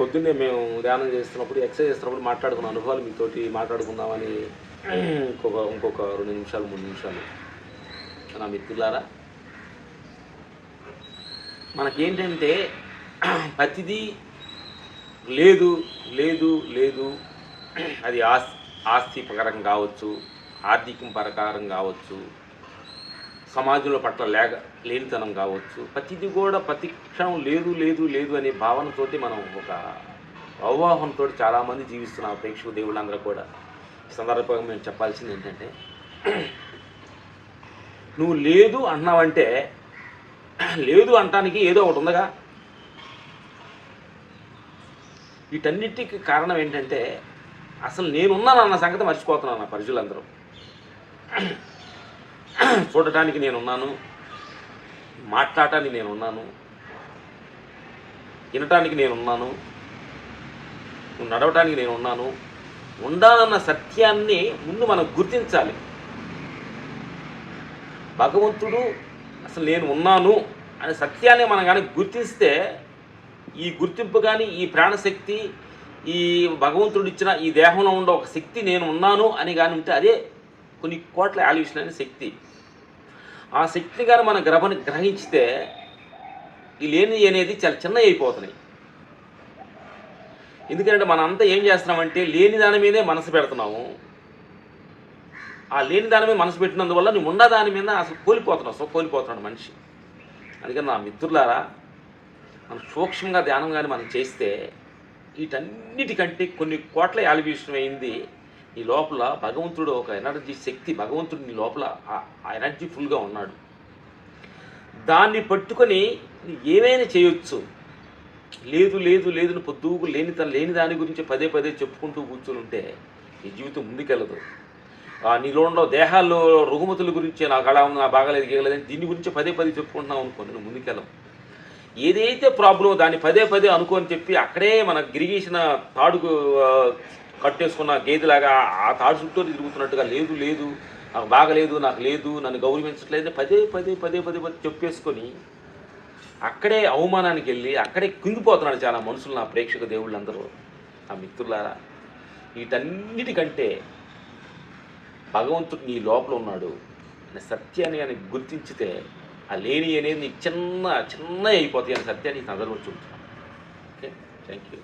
పొద్దున్నే మేము ధ్యానం చేస్తున్నప్పుడు ఎక్సర్సైజ్ చేస్తున్నప్పుడు మాట్లాడుకున్న అనుభవాలు మీతోటి మాట్లాడుకుందామని ఇంకొక ఇంకొక రెండు నిమిషాలు మూడు నిమిషాలు. నా మిత్రులారా మనకేంటంటే ప్రతిదీ లేదు లేదు లేదు అది ఆస్ ఆస్తి ప్రకారం కావచ్చు ఆర్థికం ప్రకారం కావచ్చు సమాజంలో పట్ల లేక లేనితనం కావచ్చు. ప్రతిదీ కూడా ప్రతి క్షణం లేదు లేదు లేదు అనే భావనతోటి మనం ఒక అవగాహనతో చాలామంది జీవిస్తున్నాం ప్రేక్షకు దేవుళ్ళందరూ కూడా. సందర్భంగా మేము చెప్పాల్సింది ఏంటంటే నువ్వు లేదు అన్నావంటే లేదు అంటానికి ఏదో ఒకటి ఉందగా. వీటన్నిటికి కారణం ఏంటంటే అసలు నేనున్నాను అన్న సంగతి మర్చిపోతున్నాను నా ప్రజలందరూ చూడటానికి నేనున్నాను. మాట్లాడటానికి నేనున్నాను. తినటానికి నేనున్నాను. నువ్వు నడవటానికి నేనున్నాను. ఉండాలన్న సత్యాన్ని ముందు మనం గుర్తించాలి. భగవంతుడు అసలు నేను ఉన్నాను అనే సత్యాన్ని మనం కానీ గుర్తిస్తే ఈ గుర్తింపు కానీ ఈ ప్రాణశక్తి ఈ భగవంతుడు ఇచ్చిన ఈ దేహంలో ఉండే ఒక శక్తి నేను ఉన్నాను అని కానీ ఉంటే అదే కొన్ని కోట్ల ఆల్యూషన్ అనే శక్తి. ఆ శక్తిని కానీ మన గ్రహణ గ్రహించితే ఈ లేని అనేది చాలా చిన్న అయిపోతున్నాయి. ఎందుకంటే మనం అంతా ఏం చేస్తున్నామంటే లేని దాని మీదే మనసు పెడుతున్నాము. ఆ లేని దాని మీద మనసు పెట్టినందువల్ల నువ్వు ఉన్న దాని మీద అసలు కోల్పోతున్నావు సో కోల్పోతున్నాడు మనిషి. అందుకని నా మిత్రులారా మనం సూక్ష్మంగా ధ్యానం కానీ మనం చేస్తే వీటన్నిటికంటే కొన్ని కోట్ల యాలిబ్యూషన్ అయింది నీ లోపల భగవంతుడు ఒక ఎనర్జీ శక్తి భగవంతుడు నీ లోపల ఆ- ఎనర్జీ ఫుల్గా ఉన్నాడు. దాన్ని పట్టుకొని ఏమైనా చేయొచ్చు. లేదు లేదు లేదు పొద్దుకు లేని తన లేని దాని గురించి పదే పదే చెప్పుకుంటూ కూర్చొని ఉంటే నీ జీవితం ముందుకెళ్ళదు నీలో ఉండవు దేహాల్లో రుగుమతుల గురించి నాకు అలా ఉంది నాకు బాగాలేదు గీయలేదు అని దీని గురించి పదే పదే చెప్పుకుంటున్నావు అనుకోండి నువ్వు ముందుకెళ్ళవు. ఏదైతే ప్రాబ్లమో దాన్ని పదే పదే అనుకోని చెప్పి అక్కడే మన గిరిగేసిన తాడుకు కట్టేసుకున్న గేదెలాగా ఆ తాడు చుట్టూ తిరుగుతున్నట్టుగా లేదు లేదు. నాకు బాగలేదు నాకు లేదు నన్ను గౌరవించట్లేదు. పదే పదే పదే పదే పదే చెప్పేసుకొని అక్కడే అవమానానికి వెళ్ళి అక్కడే కుంగిపోతున్నాడు చాలా మనుషులు నా ప్రేక్షక దేవుళ్ళందరూ. ఆ మిత్రులారా వీటన్నిటికంటే భగవంతుడు నీ లోపల ఉన్నాడు అనే సత్యాన్ని అని గుర్తించితే ఆ లేని అనేది నీకు చిన్న చిన్న అయిపోతాయి అనే సత్యాన్ని సందర్భం చూపుతున్నాను ఓకే? Thank you